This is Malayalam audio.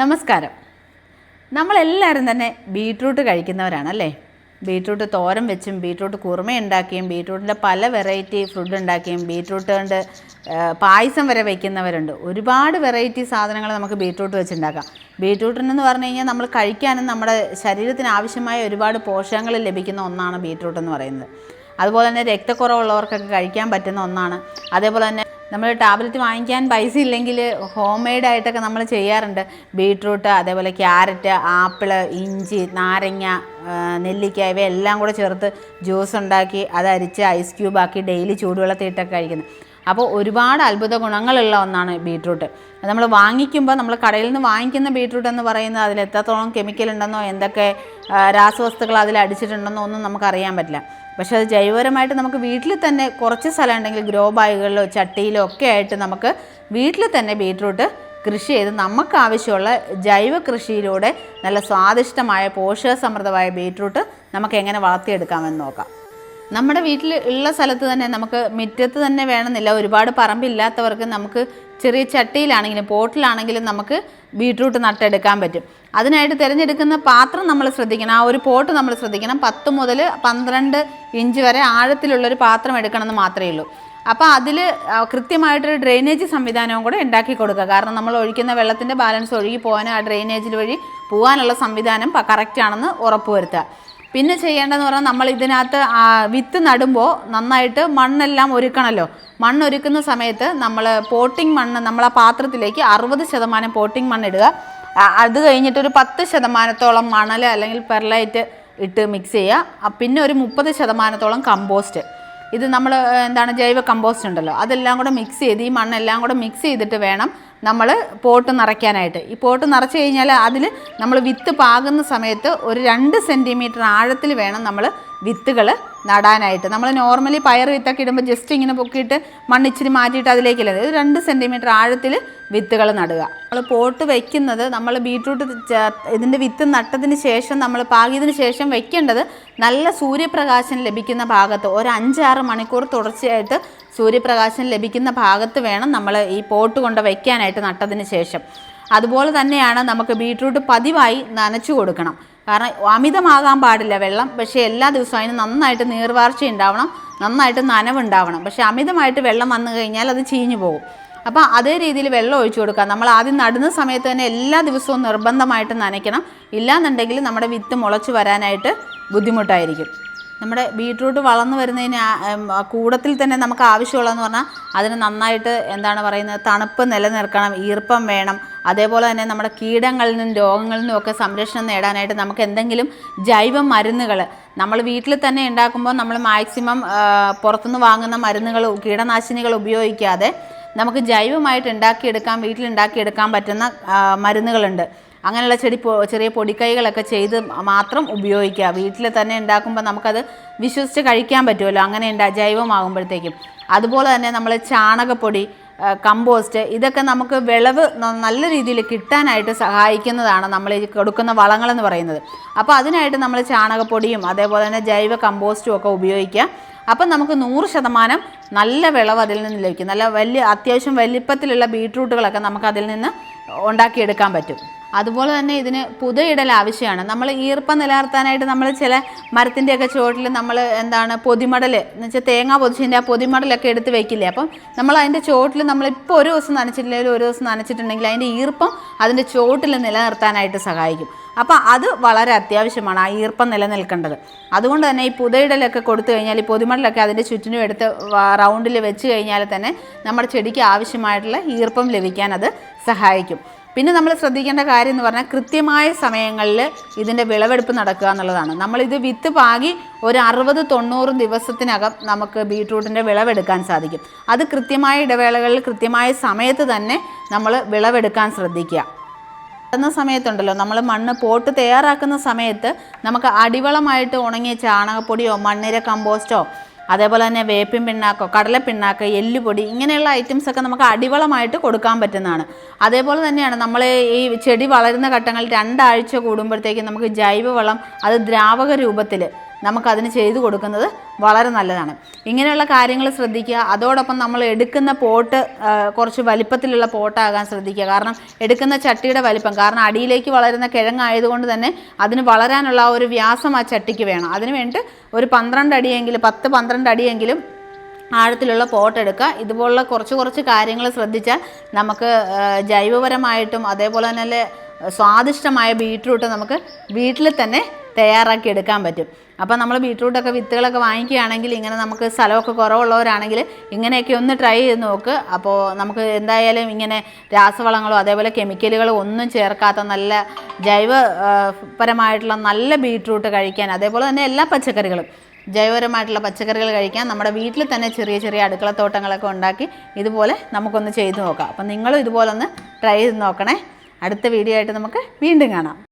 നമസ്കാരം. നമ്മളെല്ലാവരും തന്നെ ബീട്രൂട്ട് കഴിക്കുന്നവരാണല്ലേ? ബീട്രൂട്ട് തോരൻ വെച്ചും ബീട്രൂട്ട് കുറുമ ഉണ്ടാക്കിയും ബീട്രൂട്ടിന്റെ പല വെറൈറ്റി ഫുഡ് ഉണ്ടാക്കിയും ബീട്രൂട്ട് കൊണ്ട് പായസം വരെ വയ്ക്കുന്നവരുണ്ട് ഒരുപാട് വെറൈറ്റി സാധനങ്ങൾ നമുക്ക് ബീട്രൂട്ട് വെച്ചുണ്ടാക്കാം. ബീട്രൂട്ടിനെന്ന് പറഞ്ഞു കഴിഞ്ഞാൽ നമ്മൾ കഴിക്കാനും നമ്മുടെ ശരീരത്തിന് ആവശ്യമായ ഒരുപാട് പോഷകങ്ങൾ ലഭിക്കുന്ന ഒന്നാണ് ബീട്രൂട്ട് എന്ന് പറയുന്നത്. അതുപോലെ തന്നെ രക്തക്കുറവുള്ളവർക്കൊക്കെ കഴിക്കാൻ പറ്റുന്ന ഒന്നാണ്. അതേപോലെ തന്നെ നമ്മൾ ടാബ്ലറ്റ് വാങ്ങിക്കാൻ പൈസ ഇല്ലെങ്കിൽ ഹോം മെയ്ഡ് ആയിട്ടൊക്കെ നമ്മൾ ചെയ്യാറുണ്ട്. ബീട്രൂട്ട് അതേപോലെ ക്യാരറ്റ് ആപ്പിൾ ഇഞ്ചി നാരങ്ങ നെല്ലിക്ക ഇവയെല്ലാം കൂടെ ചേർത്ത് ജ്യൂസ് ഉണ്ടാക്കി അത് അരിച്ച് ഐസ് ക്യൂബാക്കി ഡെയിലി ചൂടുവെള്ളത്തിൽ ഇട്ടൊക്കെ കഴിക്കുന്നത്. അപ്പോൾ ഒരുപാട് അത്ഭുത ഗുണങ്ങളുള്ള ഒന്നാണ് ബീട്രൂട്ട്. നമ്മൾ വാങ്ങിക്കുമ്പോൾ നമ്മൾ കടയിൽ നിന്ന് വാങ്ങിക്കുന്ന ബീട്രൂട്ട് എന്ന് പറയുന്നത് അതിൽ എത്രത്തോളം കെമിക്കൽ ഉണ്ടെന്നോ എന്തൊക്കെ രാസവസ്തുക്കൾ അതിൽ അടിച്ചിട്ടുണ്ടെന്നോ ഒന്നും നമുക്കറിയാൻ പറ്റില്ല. പക്ഷേ അത് ജൈവപരമായിട്ട് നമുക്ക് വീട്ടിൽ തന്നെ കുറച്ച് സ്ഥലം ഉണ്ടെങ്കിൽ ഗ്രോ ബാഗുകളിലോ ചട്ടിയിലോ ഒക്കെ ആയിട്ട് നമുക്ക് വീട്ടിൽ തന്നെ ബീട്രൂട്ട് കൃഷി ചെയ്ത് നമുക്ക് ആവശ്യമുള്ള ജൈവ കൃഷിയിലൂടെ നല്ല സ്വാദിഷ്ടമായ പോഷകസമൃദ്ധമായ ബീട്രൂട്ട് നമുക്ക് എങ്ങനെ വളർത്തിയെടുക്കാമെന്ന് നോക്കാം. നമ്മുടെ വീട്ടിൽ ഉള്ള സ്ഥലത്ത് തന്നെ നമുക്ക് മുറ്റത്ത് തന്നെ വേണമെന്നില്ല. ഒരുപാട് പറമ്പില്ലാത്തവർക്ക് നമുക്ക് ചെറിയ ചട്ടിയിലാണെങ്കിലും പോട്ടിലാണെങ്കിലും നമുക്ക് ബീട്രൂട്ട് നട്ടെടുക്കാൻ പറ്റും. അതിനായിട്ട് തിരഞ്ഞെടുക്കുന്ന പാത്രം നമ്മൾ ശ്രദ്ധിക്കണം. ആ ഒരു പോട്ട് നമ്മൾ ശ്രദ്ധിക്കണം. പത്ത് മുതൽ പന്ത്രണ്ട് ഇഞ്ച് വരെ ആഴത്തിലുള്ളൊരു പാത്രം എടുക്കണമെന്ന് മാത്രമേ ഉള്ളൂ. അപ്പോൾ അതിൽ കൃത്യമായിട്ടൊരു ഡ്രെയിനേജ് സംവിധാനവും കൂടെ ഉണ്ടാക്കി കൊടുക്കുക. കാരണം നമ്മൾ ഒഴിക്കുന്ന വെള്ളത്തിന്റെ ബാലൻസ് ഒഴുകി പോകാനും ആ ഡ്രെയിനേജിൽ വഴി പോകാനുള്ള സംവിധാനം കറക്റ്റ് ആണെന്ന് ഉറപ്പുവരുത്തുക പിന്നെ ചെയ്യേണ്ടതെന്ന് പറഞ്ഞാൽ നമ്മൾ ഇതിനകത്ത് വിത്ത് നടുമ്പോൾ നന്നായിട്ട് മണ്ണെല്ലാം ഒരുക്കണമല്ലോ മണ്ണ് ഒരുക്കുന്ന സമയത്ത് നമ്മൾ പോട്ടിംഗ് മണ്ണ് നമ്മൾ ആ പാത്രത്തിലേക്ക് അറുപത് ശതമാനം പോട്ടിംഗ് മണ്ണ് ഇടുക. അത് കഴിഞ്ഞിട്ട് ഒരു പത്ത് ശതമാനത്തോളം മണൽ അല്ലെങ്കിൽ പെർലൈറ്റ് ഇട്ട് മിക്സ് ചെയ്യുക. പിന്നെ ഒരു മുപ്പത് ശതമാനത്തോളം കമ്പോസ്റ്റ് ഇത് നമ്മൾ എന്താണ് ജൈവ കമ്പോസ്റ്റ് ഉണ്ടല്ലോ. അതെല്ലാം കൂടെ മിക്സ് ചെയ്ത് ഈ മണ്ണെല്ലാം കൂടെ മിക്സ് ചെയ്തിട്ട് വേണം നമ്മൾ പോട്ട് നിറയ്ക്കാനായിട്ട്. ഈ പോട്ട് നിറച്ച് കഴിഞ്ഞാൽ അതിൽ നമ്മൾ വിത്ത് പാകുന്ന സമയത്ത് ഒരു രണ്ട് സെന്റിമീറ്റർ ആഴത്തിൽ വേണം നമ്മൾ വിത്തുകൾ നടാനായിട്ട്. നമ്മൾ നോർമലി പയർ വിത്തൊക്കെ ഇടുമ്പോൾ ജസ്റ്റ് ഇങ്ങനെ പൊക്കിയിട്ട് മണ്ണിച്ചിരി മാറ്റിയിട്ട് അതിലേക്കില്ല ഒരു രണ്ട് സെന്റിമീറ്റർ ആഴത്തിൽ വിത്തുകൾ നടുക. നമ്മൾ പോട്ട് വയ്ക്കുന്നത് നമ്മൾ ബീട്രൂട്ട് ഇതിന്റെ വിത്ത് നട്ടതിന് ശേഷം നമ്മൾ പാകിയതിന് ശേഷം വെക്കേണ്ടത് നല്ല സൂര്യപ്രകാശം ലഭിക്കുന്ന ഭാഗത്ത് ഒരു അഞ്ചാറ് മണിക്കൂർ തുടർച്ചയായിട്ട് സൂര്യപ്രകാശം ലഭിക്കുന്ന ഭാഗത്ത് വേണം നമ്മൾ ഈ പോട്ട് കൊണ്ട് വയ്ക്കാനായിട്ട് നട്ടതിന് ശേഷം. അതുപോലെ തന്നെയാണ് നമുക്ക് ബീട്രൂട്ട് പതിവായി നനച്ചു കൊടുക്കണം. കാരണം അമിതമാകാൻ പാടില്ല വെള്ളം. പക്ഷേ എല്ലാ ദിവസവും അതിന് നന്നായിട്ട് നീർവാർച്ച ഉണ്ടാവണം നന്നായിട്ട് നനവുണ്ടാവണം പക്ഷേ അമിതമായിട്ട് വെള്ളം വന്നു കഴിഞ്ഞാൽ അത് ചീഞ്ഞു പോകും. അപ്പോൾ അതേ രീതിയിൽ വെള്ളം ഒഴിച്ചു കൊടുക്കുക. നമ്മൾ ആദ്യം നടുന്ന സമയത്ത് തന്നെ എല്ലാ ദിവസവും നിർബന്ധമായിട്ട് നനയ്ക്കണം. ഇല്ലാന്നുണ്ടെങ്കിൽ നമ്മുടെ വിത്ത് മുളച്ച് വരാനായിട്ട് ബുദ്ധിമുട്ടായിരിക്കും. നമ്മുടെ ബീട്രൂട്ട് വളർന്നു വരുന്നതിന് കൂടത്തിൽ തന്നെ നമുക്ക് ആവശ്യമുള്ളതെന്ന് പറഞ്ഞാൽ അതിന് നന്നായിട്ട് എന്താണ് പറയുന്നത് തണുപ്പ് നിലനിർത്തണം ഈർപ്പം വേണം. അതേപോലെ തന്നെ നമ്മുടെ കീടങ്ങളിൽ നിന്നും രോഗങ്ങളിൽ നിന്നും ഒക്കെ സംരക്ഷണം നേടാനായിട്ട് നമുക്ക് എന്തെങ്കിലും ജൈവ മരുന്നുകൾ. നമ്മൾ വീട്ടിൽ തന്നെ ഉണ്ടാക്കുമ്പോൾ നമ്മൾ മാക്സിമം പുറത്തുനിന്ന് വാങ്ങുന്ന മരുന്നുകൾ കീടനാശിനികൾ ഉപയോഗിക്കാതെ നമുക്ക് ജൈവമായിട്ട് ഉണ്ടാക്കിയെടുക്കാൻ വീട്ടിൽ ഉണ്ടാക്കിയെടുക്കാൻ പറ്റുന്ന മരുന്നുകളുണ്ട്. അങ്ങനെയുള്ള ചെടി ചെറിയ പൊടിക്കൈകളൊക്കെ ചെയ്ത് മാത്രം ഉപയോഗിക്കുക. വീട്ടിൽ തന്നെ ഉണ്ടാക്കുമ്പോൾ നമുക്കത് വിശ്വസിച്ച് കഴിക്കാൻ പറ്റുമല്ലോ. അങ്ങനെ ഉണ്ടാ ജൈവമാകുമ്പോഴത്തേക്കും അതുപോലെ തന്നെ നമ്മൾ ചാണകപ്പൊടി കമ്പോസ്റ്റ് ഇതൊക്കെ നമുക്ക് വിളവ് നല്ല രീതിയിൽ കിട്ടാനായിട്ട് സഹായിക്കുന്നതാണ് നമ്മൾ ഈ കൊടുക്കുന്ന വളങ്ങളെന്ന് പറയുന്നത്. അപ്പോൾ അതിനായിട്ട് നമ്മൾ ചാണകപ്പൊടിയും അതേപോലെ തന്നെ ജൈവ കമ്പോസ്റ്റും ഒക്കെ ഉപയോഗിക്കുക. അപ്പം നമുക്ക് നൂറ് ശതമാനം നല്ല വിളവ് അതിൽ നിന്ന് ലഭിക്കും. നല്ല വലിയ അത്യാവശ്യം വലിപ്പത്തിലുള്ള ബീട്രൂട്ടുകളൊക്കെ നമുക്ക് അതിൽ നിന്ന് ഉണ്ടാക്കിയെടുക്കാൻ പറ്റും. അതുപോലെ തന്നെ ഇതിന് പുതയിടൽ ആവശ്യമാണ്. നമ്മൾ ഈർപ്പം നിലനിർത്താനായിട്ട് നമ്മൾ ചില മരത്തിന്റെയൊക്കെ ചുവട്ടിൽ നമ്മൾ എന്താണ് പൊതിമടൽ എന്ന് വെച്ചാൽ തേങ്ങ പൊതിച്ചതിന്റെ ആ പൊതിമടലൊക്കെ എടുത്ത് വെക്കില്ലേ? അപ്പം നമ്മൾ അതിന്റെ ചുവട്ടിൽ നമ്മളിപ്പോൾ ഒരു ദിവസം നനച്ചിട്ടില്ലെങ്കിൽ ഒരു ദിവസം നനച്ചിട്ടുണ്ടെങ്കിൽ അതിന്റെ ഈർപ്പം അതിന്റെ ചുവട്ടിൽ നിലനിർത്താനായിട്ട് സഹായിക്കും. അപ്പോൾ അത് വളരെ അത്യാവശ്യമാണ് ആ ഈർപ്പം നിലനിൽക്കേണ്ടത്. അതുകൊണ്ട് തന്നെ ഈ പുതയിടലൊക്കെ കൊടുത്തു കഴിഞ്ഞാൽ ഈ പൊതിമടലൊക്കെ അതിന്റെ ചുറ്റിനും എടുത്ത് റൗണ്ടിൽ വെച്ച് കഴിഞ്ഞാൽ തന്നെ നമ്മുടെ ചെടിക്ക് ആവശ്യമായിട്ടുള്ള ഈർപ്പം ലഭിക്കാൻ അത് സഹായിക്കും. പിന്നെ നമ്മൾ ശ്രദ്ധിക്കേണ്ട കാര്യം എന്ന് പറഞ്ഞാൽ കൃത്യമായ സമയങ്ങളിൽ ഇതിന്റെ വിളവെടുപ്പ് നടക്കുക എന്നുള്ളതാണ്. നമ്മളിത് വിത്ത് പാകി ഒരു അറുപത് തൊണ്ണൂറ് ദിവസത്തിനകം നമുക്ക് ബീട്രൂട്ടിന്റെ വിളവെടുക്കാൻ സാധിക്കും. അത് കൃത്യമായ ഇടവേളകളിൽ കൃത്യമായ സമയത്ത് തന്നെ നമ്മൾ വിളവെടുക്കാൻ ശ്രദ്ധിക്കുക. നടുന്ന സമയത്തുണ്ടല്ലോ നമ്മൾ മണ്ണ് പോട്ട് തയ്യാറാക്കുന്ന സമയത്ത് നമുക്ക് അടിവളമായിട്ട് ഉണങ്ങിയ ചാണകപ്പൊടിയോ മണ്ണിര കമ്പോസ്റ്റോ അതേപോലെ തന്നെ വേപ്പിൻ പിണ്ണാക്കോ കടല പിണ്ണാക്ക് എല്ലുപൊടി ഇങ്ങനെയുള്ള ഐറ്റംസ് ഒക്കെ നമുക്ക് അടിവളമായിട്ട് കൊടുക്കാൻ പറ്റുന്നതാണ്. അതേപോലെ തന്നെയാണ് നമ്മൾ ഈ ചെടി വളരുന്ന ഘട്ടങ്ങളിൽ രണ്ടാഴ്ച കൂടുമ്പോഴത്തേക്കും നമുക്ക് ജൈവവളം അത് ദ്രാവക രൂപത്തിൽ നമുക്കതിന് ചെയ്തു കൊടുക്കുന്നത് വളരെ നല്ലതാണ്. ഇങ്ങനെയുള്ള കാര്യങ്ങൾ ശ്രദ്ധിക്കുക. അതോടൊപ്പം നമ്മൾ എടുക്കുന്ന പോട്ട് കുറച്ച് വലിപ്പത്തിലുള്ള പോട്ടാകാൻ ശ്രദ്ധിക്കുക. കാരണം എടുക്കുന്ന ചട്ടിയുടെ വലിപ്പം കാരണം അടിയിലേക്ക് വളരുന്ന കിഴങ്ങായതുകൊണ്ട് തന്നെ അതിന് വളരാനുള്ള ഒരു വ്യാസം ആ ചട്ടിക്ക് വേണം. അതിന് വേണ്ടി ഒരു പന്ത്രണ്ട് അടിയെങ്കിലും പത്ത് പന്ത്രണ്ട് അടിയെങ്കിലും ആഴത്തിലുള്ള പോട്ട് എടുക്കുക. ഇതുപോലുള്ള കുറച്ച് കുറച്ച് കാര്യങ്ങൾ ശ്രദ്ധിച്ചാൽ നമുക്ക് ജൈവപരമായിട്ടും അതേപോലെ തന്നെ സ്വാദിഷ്ടമായ ബീറ്റ്റൂട്ട് നമുക്ക് വീട്ടിൽ തന്നെ തയ്യാറാക്കി എടുക്കാൻ പറ്റും. അപ്പോൾ നമ്മൾ ബീട്രൂട്ടൊക്കെ വിത്തുകളൊക്കെ വാങ്ങിക്കുകയാണെങ്കിൽ ഇങ്ങനെ നമുക്ക് സ്ഥലമൊക്കെ കുറവുള്ളവരാണെങ്കിൽ ഇങ്ങനെയൊക്കെ ഒന്ന് ട്രൈ ചെയ്ത് നോക്ക്. അപ്പോൾ നമുക്ക് എന്തായാലും ഇങ്ങനെ രാസവളങ്ങളോ അതേപോലെ കെമിക്കലുകളോ ഒന്നും ചേർക്കാത്ത നല്ല ജൈവപരമായിട്ടുള്ള നല്ല ബീട്രൂട്ട് കഴിക്കാൻ അതേപോലെ തന്നെ എല്ലാ പച്ചക്കറികളും ജൈവപരമായിട്ടുള്ള പച്ചക്കറികൾ കഴിക്കാൻ നമ്മുടെ വീട്ടിൽ തന്നെ ചെറിയ ചെറിയ അടുക്കളത്തോട്ടങ്ങളൊക്കെ ഉണ്ടാക്കി ഇതുപോലെ നമുക്കൊന്ന് ചെയ്തു നോക്കാം. അപ്പം നിങ്ങളും ഇതുപോലെ ഒന്ന് ട്രൈ ചെയ്ത് നോക്കണേ. അടുത്ത വീഡിയോ ആയിട്ട് നമുക്ക് വീണ്ടും കാണാം.